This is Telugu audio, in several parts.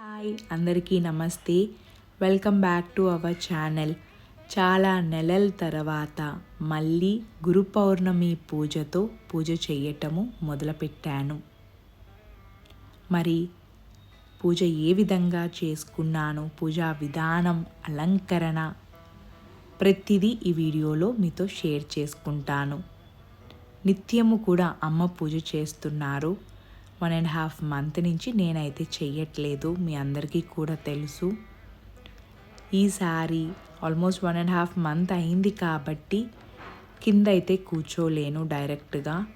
హాయ్ అందరికీ నమస్తే. Welcome back to our channel. చాలా నెలల తర్వాత మళ్ళీ గురు పౌర్ణమి పూజతో పూజ చేయటము మొదలుపెట్టాను. మరి పూజ ఏ విధంగా చేసుకున్నాను? పూజా విధానం అలంకరణ ప్రతిదీ ఈ వీడియోలో మీతో షేర్ చేసుకుంటాను. నిత్యము కూడా అమ్మ పూజ చేస్తున్నారు. వన్ అండ్ హాఫ్ మంత్ నుంచి నేనైతే చెయ్యట్లేదు మీ అందరికీ కూడా తెలుసు. ఈసారి almost one and half month అయింది కాబట్టి కింద అయితే కూర్చోలేను డైరెక్ట్గా.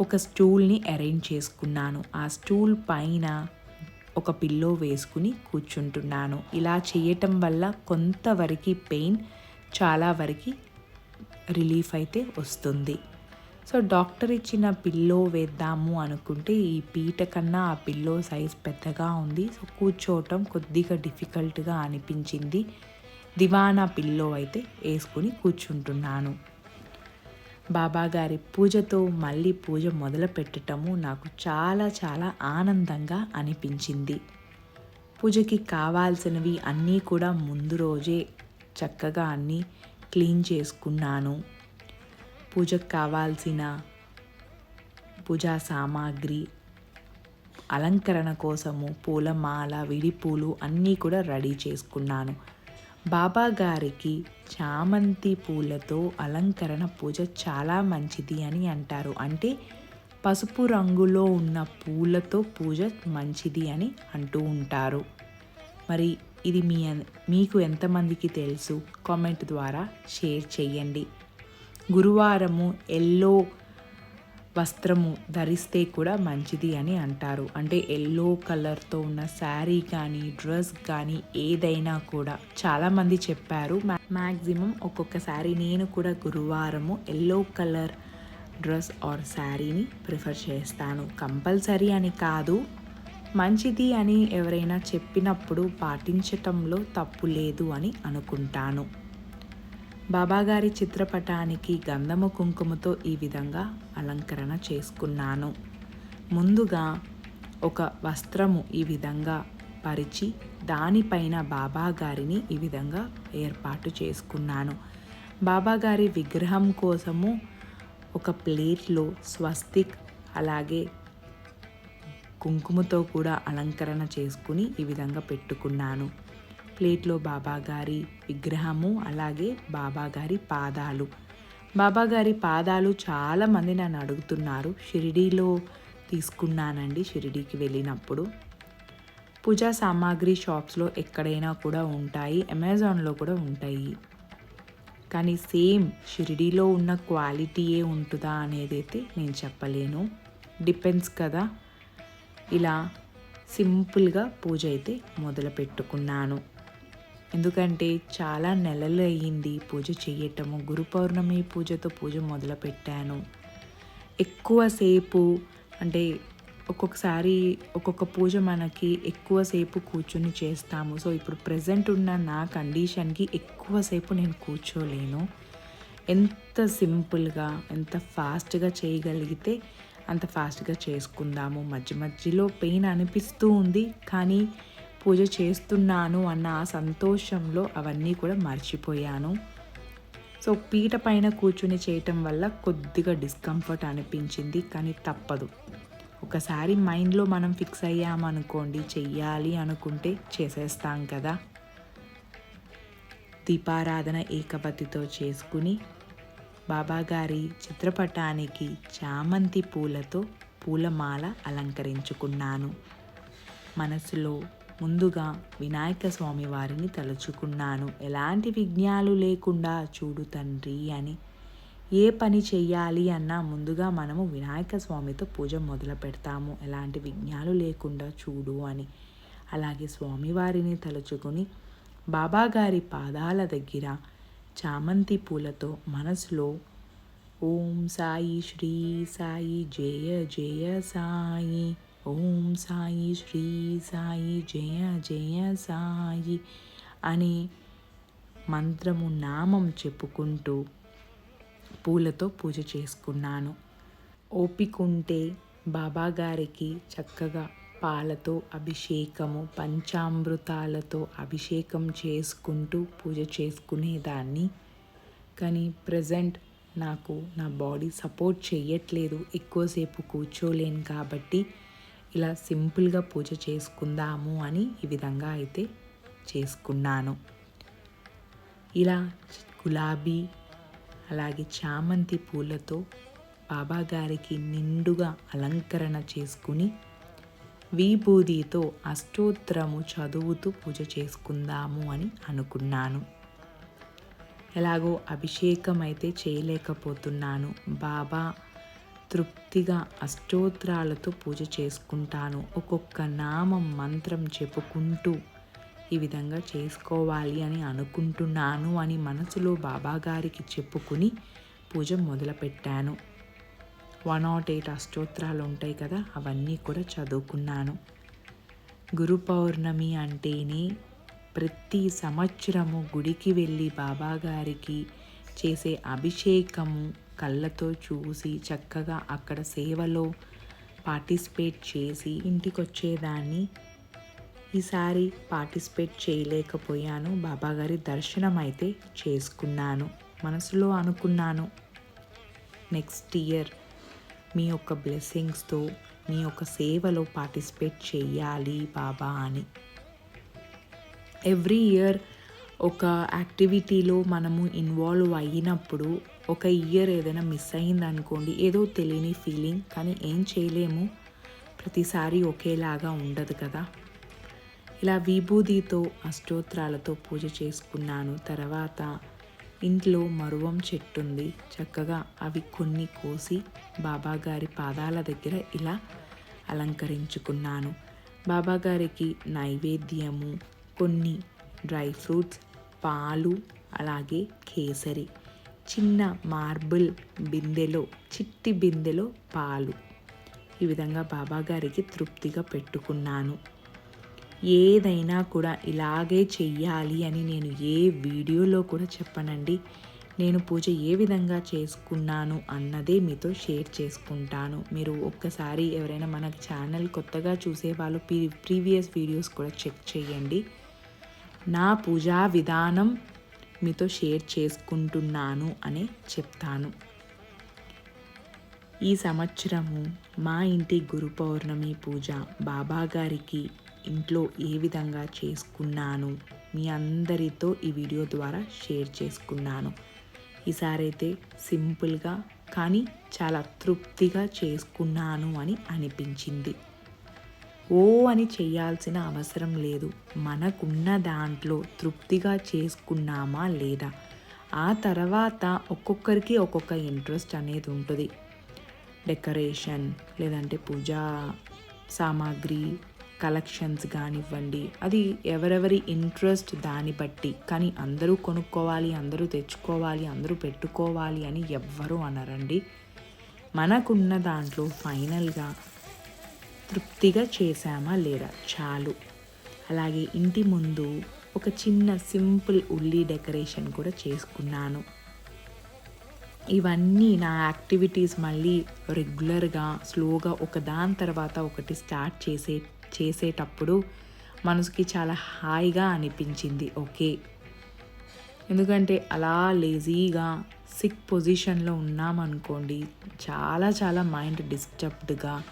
ఒక స్టూల్ని అరేంజ్ చేసుకున్నాను. ఆ స్టూల్ పైన ఒక పిల్లో వేసుకుని కూర్చుంటున్నాను. ఇలా చేయటం వల్ల కొంతవరకు పెయిన్ చాలా వరకు రిలీఫ్ అయితే వస్తుంది. సో డాక్టర్ ఇచ్చిన పిల్లో వేద్దాము అనుకుంటే ఈ పీట కన్నా ఆ పిల్లో సైజ్ పెద్దగా ఉంది. సో కూర్చోవటం కొద్దిగా డిఫికల్ట్గా అనిపించింది. దివానా పిల్లో అయితే వేసుకుని కూర్చుంటున్నాను. బాబా గారి పూజతో మళ్ళీ పూజ మొదలు పెట్టడము నాకు చాలా చాలా ఆనందంగా అనిపించింది. పూజకి కావాల్సినవి అన్నీ కూడా ముందు రోజే చక్కగా అన్నీ క్లీన్ చేసుకున్నాను. పూజకు కావాల్సిన పూజా సామాగ్రి అలంకరణ కోసము పూలమాల విడిపూలు అన్నీ కూడా రెడీ చేసుకున్నాను. బాబా గారికి చామంతి పూలతో అలంకరణ పూజ చాలా మంచిది అని అంటారు. అంటే పసుపు రంగులో ఉన్న పూలతో పూజ మంచిది అని అంటూ ఉంటారు. మరి ఇది మీ మీకు ఎంతమందికి తెలుసు? కామెంట్ ద్వారా షేర్ చేయండి. గురువారము ఎల్లో వస్త్రము ధరిస్తే కూడా మంచిది అని అంటారు. అంటే ఎల్లో కలర్తో ఉన్న శారీ కానీ డ్రెస్ కానీ ఏదైనా కూడా చాలామంది చెప్పారు. మ్యాక్సిమం ఒక్కొక్కసారి నేను కూడా గురువారము ఎల్లో కలర్ డ్రెస్ ఆర్ శారీని ప్రిఫర్ చేస్తాను. కంపల్సరీ అని కాదు. మంచిది అని ఎవరైనా చెప్పినప్పుడు పాటించటంలో తప్పు లేదు అని అనుకుంటాను. బాబాగారి చిత్రపటానికి గంధము కుంకుమతో ఈ విధంగా అలంకరణ చేసుకున్నాను. ముందుగా ఒక వస్త్రము ఈ విధంగా పరిచి దానిపైన బాబాగారిని ఈ విధంగా ఏర్పాటు చేసుకున్నాను. బాబాగారి విగ్రహం కోసము ఒక ప్లేట్లో స్వస్తిక్ అలాగే కుంకుమతో కూడా అలంకరణ చేసుకుని ఈ విధంగా పెట్టుకున్నాను. ప్లేట్లో బాబాగారి విగ్రహము అలాగే బాబాగారి పాదాలు. బాబాగారి పాదాలు చాలామంది నన్ను అడుగుతున్నారు షిరిడీలో తీసుకున్నానండి షిరిడీకి వెళ్ళినప్పుడు. పూజా సామాగ్రి షాప్స్లో ఎక్కడైనా కూడా ఉంటాయి అమెజాన్లో కూడా ఉంటాయి. కానీ సేమ్ షిరిడీలో ఉన్న క్వాలిటీయే ఉంటుందా అనేది అయితే నేను చెప్పలేను. డిపెండ్స్ కదా. ఇలా సింపుల్గా పూజ అయితే మొదలు పెట్టుకున్నాను ఎందుకంటే చాలా నెలలు అయ్యింది పూజ చేయటము గురు పౌర్ణమి పూజతో పూజ మొదలుపెట్టాను. ఎక్కువసేపు అంటే ఒక్కొక్కసారి ఒక్కొక్క పూజ మనకి ఎక్కువసేపు కూర్చొని చేస్తాము. సో ఇప్పుడు ప్రజెంట్ ఉన్న నా కండిషన్కి ఎక్కువసేపు నేను కూర్చోలేను. ఎంత సింపుల్గా ఎంత ఫాస్ట్గా చేయగలిగితే అంత ఫాస్ట్గా చేసుకుందాము. మధ్య మధ్యలో పెయిన్ అనిపిస్తూ ఉంది కానీ పూజ చేస్తున్నాను అన్న ఆ సంతోషంలో అవన్నీ కూడా మర్చిపోయాను. సో పీట పైన కూర్చుని చేయటం వల్ల కొద్దిగా డిస్కంఫర్ట్ అనిపించింది కానీ తప్పదు. ఒకసారి మైండ్లో మనం ఫిక్స్ అయ్యామనుకోండి చెయ్యాలి అనుకుంటే చేసేస్తాం కదా. దీపారాధన ఏకపతితో చేసుకుని బాబాగారి చిత్రపటానికి చామంతి పూలతో పూలమాల అలంకరించుకున్నాను. మనసులో ముందుగా వినాయక స్వామి వారిని తలుచుకున్నాను. ఎలాంటి విఘ్నాలు లేకుండా చూడు తండ్రి అని. ఏ పని చెయ్యాలి అన్నా ముందుగా మనము వినాయక స్వామితో పూజ మొదలు పెడతాము. ఎలాంటి విఘ్నాలు లేకుండా చూడు అని. అలాగే స్వామివారిని తలుచుకుని బాబాగారి పాదాల దగ్గర చామంతి పూలతో మనసులో ఓం సాయి శ్రీ సాయి జయ జయ సాయి ఓం సాయి శ్రీ సాయి జయ జయ సాయి అనే మంత్రము నామం చెప్పుకుంటూ పూలతో పూజ చేసుకున్నాను. ఓపికుంటే బాబాగారికి చక్కగా పాలతో అభిషేకము పంచామృతాలతో అభిషేకం చేసుకుంటూ పూజ చేసుకునేదాన్ని. కానీ ప్రజెంట్ నాకు నా బాడీ సపోర్ట్ చేయట్లేదు ఎక్కువసేపు కూర్చోలేను కాబట్టి ఇలా సింపుల్గా పూజ చేసుకుందాము అని ఈ విధంగా అయితే చేసుకున్నాను. ఇలా గులాబీ అలాగే చామంతి పూలతో బాబాగారికి నిండుగా అలంకరణ చేసుకుని విభూదితో అష్టోత్తరము చదువుతూ పూజ చేసుకుందాము అని అనుకున్నాను. ఎలాగో అభిషేకం అయితే చేయలేకపోతున్నాను. బాబా తృప్తిగా అష్టోత్తరాలతో పూజ చేసుకుంటాను. ఒక్కొక్క నామం మంత్రం చెప్పుకుంటూ ఈ విధంగా చేసుకోవాలి అని అనుకుంటున్నాను అని మనసులో బాబాగారికి చెప్పుకుని పూజ మొదలుపెట్టాను. వన్ నాట్ ఎయిట్ అష్టోత్తరాలు ఉంటాయి కదా అవన్నీ కూడా చదువుకున్నాను. గురు పౌర్ణమి అంటేనే ప్రతి సంవత్సరము గుడికి వెళ్ళి బాబాగారికి చేసే అభిషేకము కళ్ళతో చూసి చక్కగా అక్కడ సేవలో పార్టిసిపేట్ చేసి ఇంటికి వచ్చేదాన్ని ఈసారి పార్టిసిపేట్ చేయలేకపోయాను. బాబాగారి దర్శనం అయితే చేసుకున్నాను. మనసులో అనుకున్నాను నెక్స్ట్ ఇయర్ మీ యొక్క బ్లెస్సింగ్స్తో మీ యొక్క సేవలో పార్టిసిపేట్ చేయాలి బాబా అని. ఎవ్రీ ఇయర్ ఒక యాక్టివిటీలో మనము ఇన్వాల్వ్ అయినప్పుడు ఒక ఇయర్ ఏదైనా మిస్ అయింది అనుకోండి ఏదో తెలియని ఫీలింగ్ కానీ ఏం చేయలేము. ప్రతిసారి ఒకేలాగా ఉండదు కదా. ఇలా విభూదితో అష్టోత్రాలతో పూజ చేసుకున్నాను. తర్వాత ఇంట్లో మరువం చెట్టు ఉంది చక్కగా అవి కొన్ని కోసి బాబాగారి పాదాల దగ్గర ఇలా అలంకరించుకున్నాను. బాబాగారికి నైవేద్యము కొన్ని డ్రై ఫ్రూట్స్ పాలు అలాగే కేసరి చిన్న మార్బుల్ బిందెలో చిట్టి బిందెలో పాలు. ఈ విధంగా బాబాగారికి తృప్తిగా పెట్టుకున్నాను. ఏదైనా కూడా ఇలాగే చెయ్యాలి అని నేను ఏ వీడియోలో కూడా చెప్పనండి. నేను పూజ ఏ విధంగా చేసుకున్నాను అన్నదే మీతో షేర్ చేసుకుంటాను. మీరు ఒక్కసారి ఎవరైనా మన ఛానల్ కొత్తగా చూసే వాళ్ళు ప్రీవియస్ వీడియోస్ కూడా చెక్ చేయండి. నా పూజా విధానం మీతో షేర్ చేసుకుంటున్నాను అనే చెప్తాను. ఈ సంవత్సరము మా ఇంటి గురు పౌర్ణమి పూజ బాబాగారికి ఇంట్లో ఏ విధంగా చేసుకున్నాను మీ అందరితో ఈ వీడియో ద్వారా షేర్ చేసుకున్నాను. ఈసారి అయితే సింపుల్గా కానీ చాలా తృప్తిగా చేసుకున్నాను అని అనిపించింది. ఓ అని చేయాల్సిన అవసరం లేదు. మనకున్న దాంట్లో తృప్తిగా చేసుకున్నామా లేదా? ఆ తర్వాత ఒక్కొక్కరికి ఒక్కొక్క ఇంట్రెస్ట్ అనేది ఉంటుంది. డెకరేషన్ లేదంటే పూజా సామాగ్రి కలెక్షన్స్ కానివ్వండి. అది ఎవరెవరి ఇంట్రెస్ట్ దాన్ని బట్టి. కానీ అందరూ కొనుక్కోవాలి అందరూ తెచ్చుకోవాలి అందరూ పెట్టుకోవాలి అని ఎవ్వరూ అనరండి. మనకున్న దాంట్లో ఫైనల్గా తృప్తిగా చేశామా లేదా? చాలు. అలాగే ఇంటి ముందు ఒక చిన్న సింపుల్ ఉల్లి డెకరేషన్ కూడా చేసుకున్నాను. ఇవన్నీ నా యాక్టివిటీస్ మళ్ళీ రెగ్యులర్గా స్లోగా ఒక దాని తర్వాత ఒకటి స్టార్ట్ చేసే చేసేటప్పుడు మనసుకి చాలా హాయిగా అనిపించింది. ఓకే. ఎందుకంటే అలా లేజీగా సిక్ పొజిషన్లో ఉన్నామనుకోండి చాలా చాలా మైండ్ డిస్టర్బ్డ్గా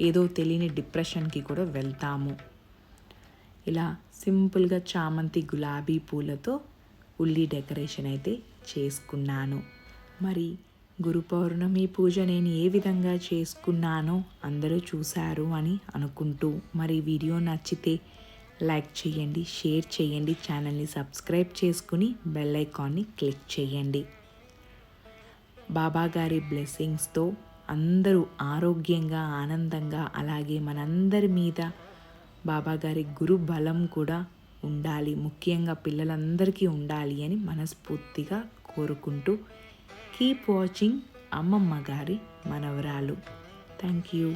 ఏదో తెలియని డిప్రెషన్కి కూడా వెళ్తాము. ఇలా సింపుల్గా చామంతి గులాబీ పూలతో ఉల్లి డెకరేషన్ అయితే చేసుకున్నాను. మరి గురు పౌర్ణమి పూజ నేను ఏ విధంగా చేసుకున్నానో అందరూ చూశారు అని అనుకుంటూ మరి వీడియో నచ్చితే లైక్ చేయండి షేర్ చేయండి ఛానల్ని సబ్స్క్రైబ్ చేసుకుని బెల్ ఐకాన్ని క్లిక్ చేయండి. బాబా గారి బ్లెస్సింగ్స్తో అందరూ ఆరోగ్యంగా ఆనందంగా అలాగే మనందరి మీద బాబాగారి గురు బలం కూడా ఉండాలి. ముఖ్యంగా పిల్లలందరికీ ఉండాలి అని మనస్ఫూర్తిగా కోరుకుంటూ కీప్ వాచింగ్ అమ్మమ్మ గారి మనవరాలు. Thank you